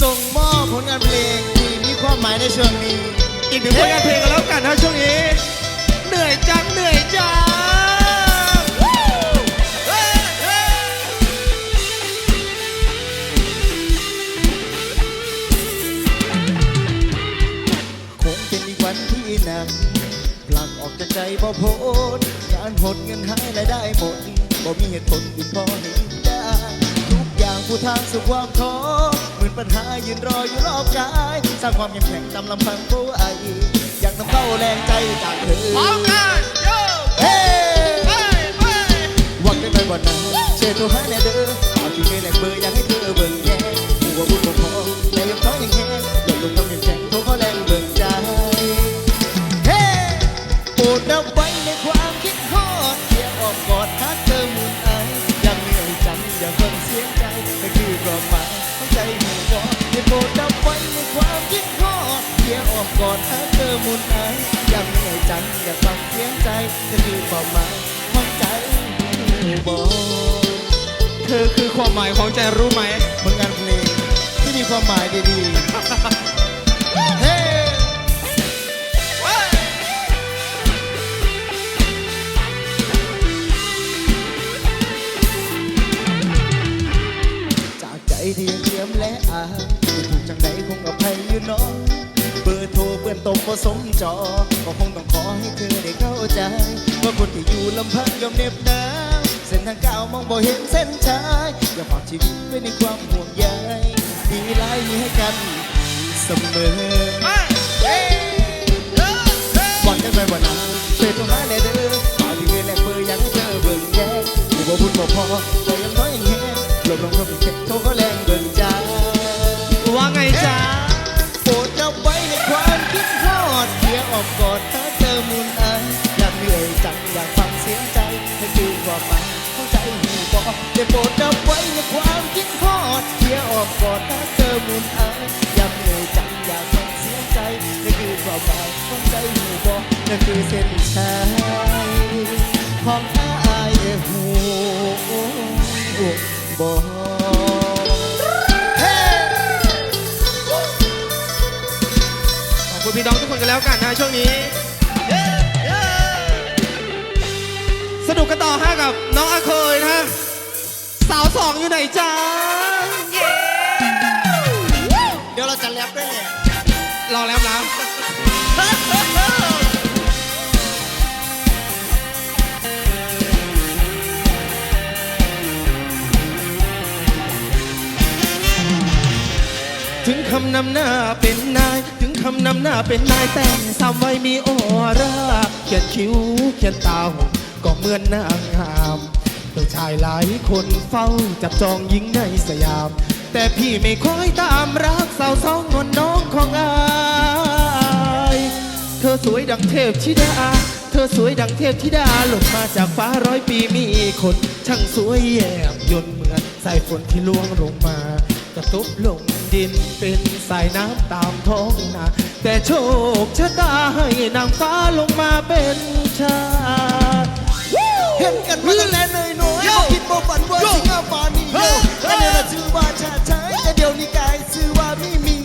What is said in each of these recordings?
ส่งมอบผลงานเพลงที่มีความหมายในช่วงนี้ อีกหนึ่งผลงานเพลงกันแล้วกันนะช่วงนี้ เหนื่อยจังเหนื่อยจังเฮ้ยเฮ้ยคงเป็นอีกวันที่หนักผลักออกจากใจบ่พ้นงานหดเงินหายรายได้หมดบ่มีเหตุผลอื่นพอให้ได้ทุกอย่างผู้ทางสู่ความท้อเห มือนปัญหายืนรออยู่รอบกาย สร้างความเข้มแข็งตามลำพังผู้ไออยากนำเข้าแรงใจจากเธอพร้อมกันโยเฮ้ไปไปหวังได้ไหมวันนั้นเชิญโทรหาแน่เด้อเอาที่เมย์แหลกเบอร์ันอยจังอย่าฟังเสียงใจจะมีความหมายของใจบอกเธอคือความหมายของใจรู้ไหมผลงานเพลงที่มีความหมายดีๆ เปื่อสมจอ ก็คงต้องขอให้เธอได้เข้าใจ ว่าคนที่อยู่ลำพังย่อมเหน็บหนาวเส้นทางก้าวมองบ่เห็นเส้นชัยอย่าฝากชีวิตไว้ในความห่วงใยดีไล่ให้กันเสมอวังได้ไหมวันนั้นช่วยโทรหาแน่เด้อข่าวที่เวรแลกเบอร์ยากให้เธอเบิ่งแย่กูบ่พูดบ่พอแต่ยังน้อยยังแห้งลมลงเพิ่มอีกแค่โทรก็แร ให้คือความหมาใจหูบอกได้โปรดจำไว้ในความคิดฮอดเพียออมกอดถ้าเจอมุนอายอยากเหนื่อยจังอยากฟังเสียใจนั่นคือความหมายของใจหูบอกนั่นคือเส้นชัยของอายหูบอกเฮ้ขอคุณพี่น้องทุกคนกันแล้วกันนะช่วงนี้ นุกกันต่อฮะกับน้องอาเคยนะฮะสาวสองอยู่ไหนจ๊ะเดี๋ยวเราจะแรปด้วยแหละรอแล้วนะถึงคำนำหน้าเป็นนาย ถึงคำนำหน้าเป็นนายแต่งซ้ำไว้มีออร่าเขียนคิ้วเขียนตาหงก็เห มือนนางงามผู้ชายหลายคนเฝ้าจับจองหญิงในสยาม แต่พี่ไม่คอยตามรักสาวสองนวลน้องของอายเธอสวยดังเทพธิดา เธอสวยดังเทพธิดาหล่นมาจากฟ้าร้อยปีมีคน ช่างสวยแยบยนเหมือนสายฝนที่ล่วงลงมากระทบลงดินเป็นสายน้ำตามท้องนาแต่โชคชะตาให้นางฟ้าลงมาเป็นชาย เห็นกันมาตั้งแต่น้อยน้อยๆบ่คิดบ่ฝันว่าสิงาฟ้ามีโยอันนี้ละชื่อว่าชาติชายแต่เดี๋ยวนี้กลายชื่อว่ามีมี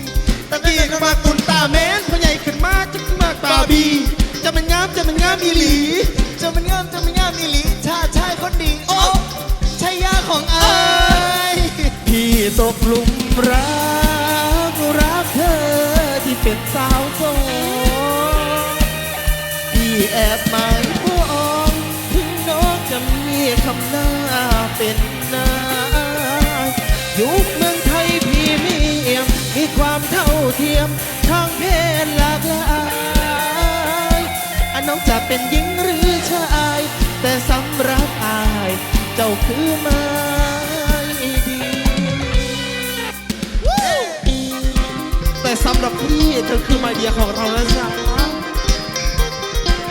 ตั้งแต่กี่เด็กก็มามาคุณตาแม้นพอใหญ่ขึ้นมาจะขึ้นมากตาบีจะเป็นงามจะเป็นงามอีหลีจะมันงามจะมันงามอีหลีชาติชายคนดีโอ้ชายาของอายพี่ตกหลุมรักรักเธอที่เป็นสาวโสดพี่แอบ เทียมทางเพศหลากหลายอันน้องจะเป็นหญิงหรือชาย แต่สำหรับอาย เจ้าคือไม้ดีแต่สำหรับพี่เธอคือไมเดียของเราแล้วจ้า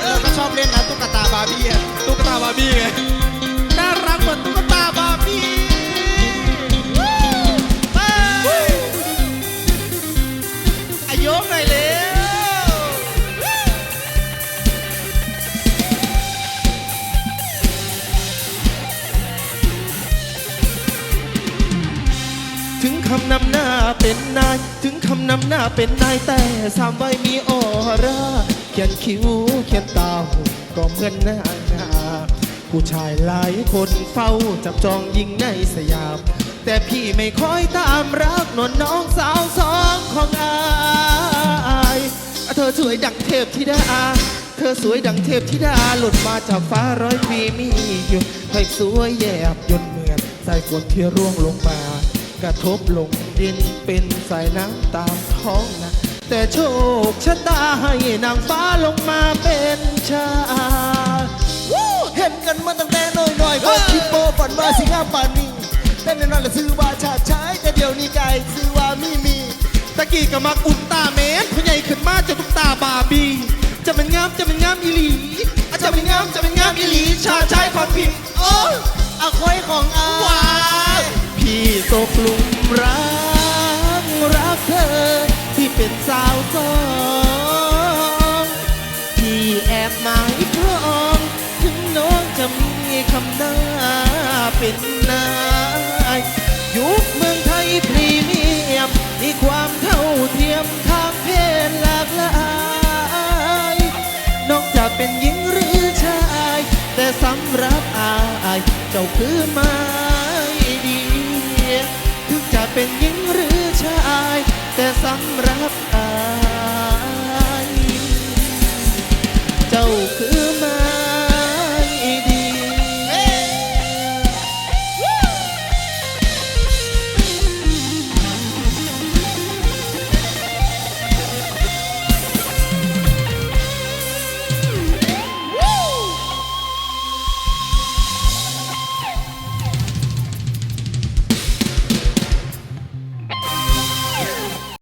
เราก็ชอบเล่นนะตุ๊กตาบาร์บี้อะตุ๊กตาบาร์บี้ไง เป็นนาย ถึงคำนำหน้าเป็นนายแต่สามใบมีออร่าเขียนคิ้วเขียนตาหุ่นก็เหมือนหน้างาผู้ชายหลายคนเฝ้าจับจองยิงในสยาม แต่พี่ไม่คอยตามรักนวลน้องสาวสองของอายเธอสวยดังเทพธิดา เธอสวยดังเทพธิดาหลุดมาจากฟ้าร้อยปีมีอยู่ให้สวยแยบยนต์เหมือนสายฝนที่ร่วงลงมากระทบลง ดินเป็นสายน้ำตามท้องนะแต่โชคชะตาให้นางฟ้าลงมาเป็นชายวู้เห็นกันมาตั้งแต่น้อยๆก็คิดโบฝันว่าสิงามปานนี้แต่ในนั้นแหละซื้อว่าชาติชายแต่เดี๋ยวนี้กลายซื้อว่ามีมีตะกี้ก็มักอุ่นตาเมนผู้ใหญ่ขึ้นมาจะตุกตาบาร์บีจะเป็นงามจะเป็นงามอีหลีอะจะเป็นงามจะเป็นงามอีหลี ชาติชายของพี่โอ้อาคอยของอาว้าวพี่ตกหลุมรักรักเธอที่ เป็นสาวสองพี่แอบหมายพรอมถึงน้องจะมีคำหน้าเป็นนายยุคเมืองไทยพรีเมียมมีความเท่าเทียมทางเพศหลากหลายนอกจากเป็นหญิงหรือชาย แต่สำหรับอายเจ้าคือม้ดี แต่สำรับอ